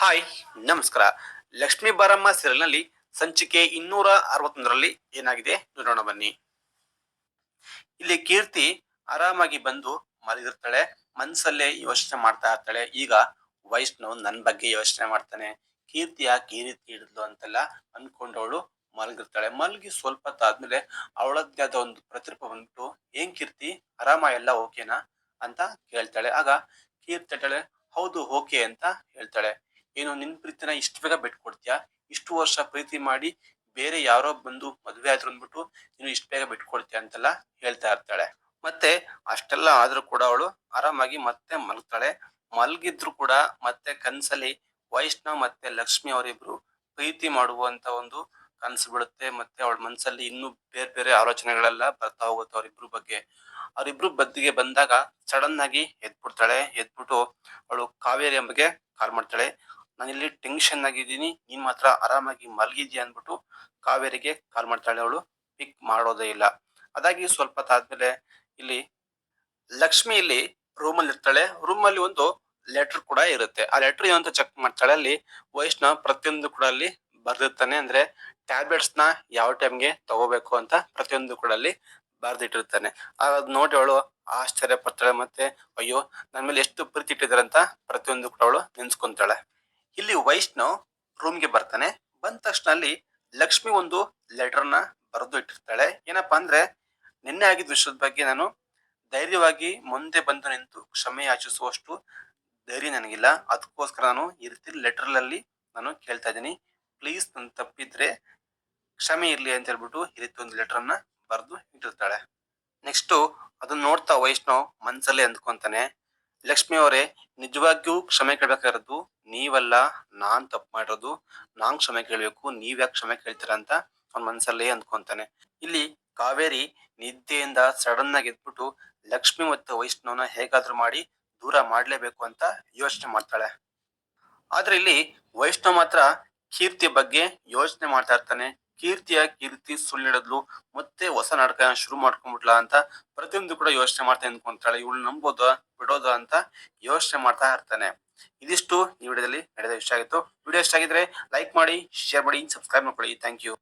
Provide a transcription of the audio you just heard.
Hi, ನಮಸ್ಕಾರ. ಲಕ್ಷ್ಮೀ ಬಾರಮ್ಮ ಸೀರಿಯಲ್ನಲ್ಲಿ ಸಂಚಿಕೆ ಇನ್ನೂರ ಅರವತ್ತೊಂದರಲ್ಲಿ ಏನಾಗಿದೆ? ನೋಡೋಣ ಬನ್ನಿ. ಇಲ್ಲಿ ಕೀರ್ತಿ ಆರಾಮಾಗಿ ಬಂದು ಮಲಗಿರ್ತಾಳೆ, ಮನ್ಸಲ್ಲೇ ಯೋಚನೆ ಮಾಡ್ತಾ ಇರ್ತಾಳೆ. ಈಗ ವೈಷ್ಣವ್ ನನ್ನ ಬಗ್ಗೆ ಯೋಚನೆ ಮಾಡ್ತಾನೆ. ಕೀರ್ತಿ ಯಾಕೆ ಈ ರೀತಿ ಹಿಡಿದ್ಲು ಅಂತೆಲ್ಲ ಅನ್ಕೊಂಡವಳು ಮಲಗಿರ್ತಾಳೆ. ಮಲಗಿ ಸ್ವಲ್ಪ ಹೊತ್ತಾದ್ಮೇಲೆ ಅವಳದ್ದೇ ಆದ ಒಂದು ಪ್ರತಿರೂಪ ಬಂದ್ಬಿಟ್ಟು, ಏನ್ ಕೀರ್ತಿ, ಆರಾಮ? ಎಲ್ಲ ಓಕೆನಾ ಅಂತ ಕೇಳ್ತಾಳೆ. ಆಗ ಕೀರ್ತಿ ಹೇಳ್ತಾಳೆ, ಹೌದು ಓಕೆ ಅಂತ ಹೇಳ್ತಾಳೆ. ಏನು ನಿನ್ ಪ್ರೀತಿನ ಇಷ್ಟು ಬೇಗ ಬಿಟ್ಕೊಡ್ತೀಯಾ? ಇಷ್ಟು ವರ್ಷ ಪ್ರೀತಿ ಮಾಡಿ ಬೇರೆ ಯಾರೋ ಬಂದು ಮದುವೆ ಆದ್ರು ಅಂದ್ಬಿಟ್ಟು ನೀನು ಇಷ್ಟು ಬೇಗ ಬಿಟ್ಕೊಡ್ತೀಯ ಅಂತೆಲ್ಲ ಹೇಳ್ತಾ ಇರ್ತಾಳೆ. ಮತ್ತೆ ಅಷ್ಟೆಲ್ಲ ಆದ್ರೂ ಕೂಡ ಅವಳು ಆರಾಮಾಗಿ ಮತ್ತೆ ಮಲಗ್ತಾಳೆ. ಮಲಗಿದ್ರು ಕೂಡ ಮತ್ತೆ ಕನ್ಸಲ್ಲಿ ವೈಷ್ಣವ್ ಮತ್ತೆ ಲಕ್ಷ್ಮಿ ಅವರಿಬ್ರು ಪ್ರೀತಿ ಮಾಡುವಂತ ಒಂದು ಕನಸು ಬಿಡುತ್ತೆ. ಮತ್ತೆ ಅವಳ ಮನಸ್ಸಲ್ಲಿ ಇನ್ನೂ ಬೇರೆ ಬೇರೆ ಆಲೋಚನೆಗಳೆಲ್ಲ ಬರ್ತಾ ಹೋಗುತ್ತೆ ಅವರಿಬ್ರು ಬಗ್ಗೆ. ಅವರಿಬ್ರು ಬದ್ದಿಗೆ ಬಂದಾಗ ಸಡನ್ ಆಗಿ ಎದ್ಬಿಡ್ತಾಳೆ. ಎದ್ಬಿಟ್ಟು ಅವಳು ಕಾವೇರಿ ಅಂಬಗೆ ಕಾಲ್ ಮಾಡ್ತಾಳೆ. ನಾನಿಲ್ಲಿ ಟೆನ್ಷನ್ ಆಗಿದ್ದೀನಿ. ನೀನು ಮಾತ್ರ ಆರಾಮಾಗಿ ಮಲಗಿದ್ಯಾ ಅಂದ್ಬಿಟ್ಟು ಕಾವೇರಿಗೆ ಕಾಲ್ ಮಾಡ್ತಾಳೆ ಅವಳು. ಪಿಕ್ ಮಾಡೋದೇ ಇಲ್ಲ. ಅದಾಗಿ ಸ್ವಲ್ಪ ತಾದ್ಮೇಲೆ ಇಲ್ಲಿ ಲಕ್ಷ್ಮಿ ಇಲ್ಲಿ ರೂಮಲ್ಲಿ ಇರ್ತಾಳೆ. ರೂಮಲ್ಲಿ ಒಂದು ಲೆಟರ್ ಕೂಡ ಇರುತ್ತೆ. ಆ ಲೆಟರ್ ಏನು ಅಂತ ಚೆಕ್ ಮಾಡ್ತಾಳೆ? ಅಲ್ಲಿ ವೈಷ್ಣವ್ ಪ್ರತಿಯೊಂದು ಕೂಡ ಅಲ್ಲಿ ಬರ್ದಿರ್ತಾನೆ. ಅಂದ್ರೆ ಟ್ಯಾಬ್ಲೆಟ್ಸ್ನ ಯಾವ ಟೈಮ್ಗೆ ತಗೋಬೇಕು ಅಂತ ಪ್ರತಿಯೊಂದು ಕೂಡ ಅಲ್ಲಿ ಬರ್ದಿಟ್ಟಿರ್ತಾನೆ. ಅದ್ ನೋಡಿ ಅವಳು ಆಶ್ಚರ್ಯ ಪಡ್ತಾಳೆ ಮತ್ತೆ, ಅಯ್ಯೋ ನನ್ನ ಮೇಲೆ ಎಷ್ಟು ಪ್ರೀತಿ ಇಟ್ಟಿದ್ದಾರೆ ಅಂತ ಪ್ರತಿಯೊಂದು ಕೂಡ ಅವಳು ನೆನ್ಸ್ಕೊಂತಾಳೆ. ಇಲ್ಲಿ ವೈಷ್ಣವ್ ರೂಮ್ಗೆ ಬರ್ತಾನೆ. ಬಂದ ತಕ್ಷಣ ಅಲ್ಲಿ ಲಕ್ಷ್ಮಿ ಒಂದು ಲೆಟರ್ನ ಬರೆದು ಇಟ್ಟಿರ್ತಾಳೆ. ಏನಪ್ಪಾ ಅಂದ್ರೆ, ನಿನ್ನೆ ಆಗಿದ್ದ ವಿಷಯದ ಬಗ್ಗೆ ನಾನು ಧೈರ್ಯವಾಗಿ ಮುಂದೆ ಬಂದು ನಿಂತು ಕ್ಷಮೆ ಯಾಚಿಸುವಷ್ಟು ಧೈರ್ಯ ನನಗಿಲ್ಲ. ಅದಕ್ಕೋಸ್ಕರ ನಾನು ಈ ರೀತಿ ಲೆಟರ್ ಅಲ್ಲಿ ನಾನು ಕೇಳ್ತಾ ಇದ್ದೀನಿ. ಪ್ಲೀಸ್ ನನ್ನ ತಪ್ಪಿದ್ರೆ ಕ್ಷಮೆ ಇರಲಿ ಅಂತ ಹೇಳ್ಬಿಟ್ಟು ಈ ರೀತಿ ಒಂದು ಲೆಟರ್ ಅನ್ನ ಬರೆದು ಇಟ್ಟಿರ್ತಾಳೆ. ನೆಕ್ಸ್ಟ್ ಅದನ್ನ ನೋಡ್ತಾ ವೈಷ್ಣವ್ ಮನ್ಸಲ್ಲೇ ಅಂದ್ಕೊಂತಾನೆ. ಲಕ್ಷ್ಮಿ ಅವರೇ, ನಿಜವಾಗಿಯೂ ಕ್ಷಮೆ ಕೇಳಬೇಕಾಗಿರೋದು ನೀವಲ್ಲ, ನಾನ್ ತಪ್ಪು ಮಾಡಿರೋದು, ನಾನ್ ಕ್ಷಮೆ ಕೇಳಬೇಕು ನೀವ್ಯಾಕೆ ಕ್ಷಮೆ ಕೇಳ್ತೀರಾ ಅಂತ ಅವ್ನ ಮನ್ಸಲ್ಲೇ ಅಂದ್ಕೊಂತಾನೆ. ಇಲ್ಲಿ ಕಾವೇರಿ ನಿದ್ದೆಯಿಂದ ಸಡನ್ ಆಗಿ ಎದ್ಬಿಟ್ಟು ಲಕ್ಷ್ಮಿ ಮತ್ತು ವೈಷ್ಣವನ ಹೇಗಾದ್ರೂ ಮಾಡಿ ದೂರ ಮಾಡಲೇಬೇಕು ಅಂತ ಯೋಚನೆ ಮಾಡ್ತಾಳೆ. ಆದ್ರೆ ಇಲ್ಲಿ ವೈಷ್ಣವ್ ಮಾತ್ರ ಕೀರ್ತಿ ಬಗ್ಗೆ ಯೋಚನೆ ಮಾಡ್ತಾ ಇರ್ತಾನೆ. ಕೀರ್ತಿಯ ಕೀರ್ತಿ ಸುಳ್ಳಿಡದ್ಲು, ಮತ್ತೆ ಹೊಸ ನಾಟಕ ಶುರು ಮಾಡ್ಕೊಂಡ್ಬಿಟ್ಲಾ ಅಂತ ಪ್ರತಿಯೊಂದು ಕೂಡ ಯೋಚನೆ ಮಾಡ್ತಾ ಅನ್ಕೊಂತಾಳೆ ಇವಳು ನಂಬೋದ, ಬಿಡೋದ ಅಂತ ಯೋಚನೆ ಮಾಡ್ತಾ ಇರ್ತಾನೆ. ಇದಿಷ್ಟು ಈ ವಿಡಿಯೋದಲ್ಲಿ ನಡೆದ ಇಷ್ಟ ಆಗಿತ್ತು. ವಿಡಿಯೋ ಇಷ್ಟ ಆಗಿದ್ರೆ ಲೈಕ್ ಮಾಡಿ, ಶೇರ್ ಮಾಡಿ, ಸಬ್ಸ್ಕ್ರೈಬ್ ಮಾಡ್ಕೊಳ್ಳಿ. Thank you.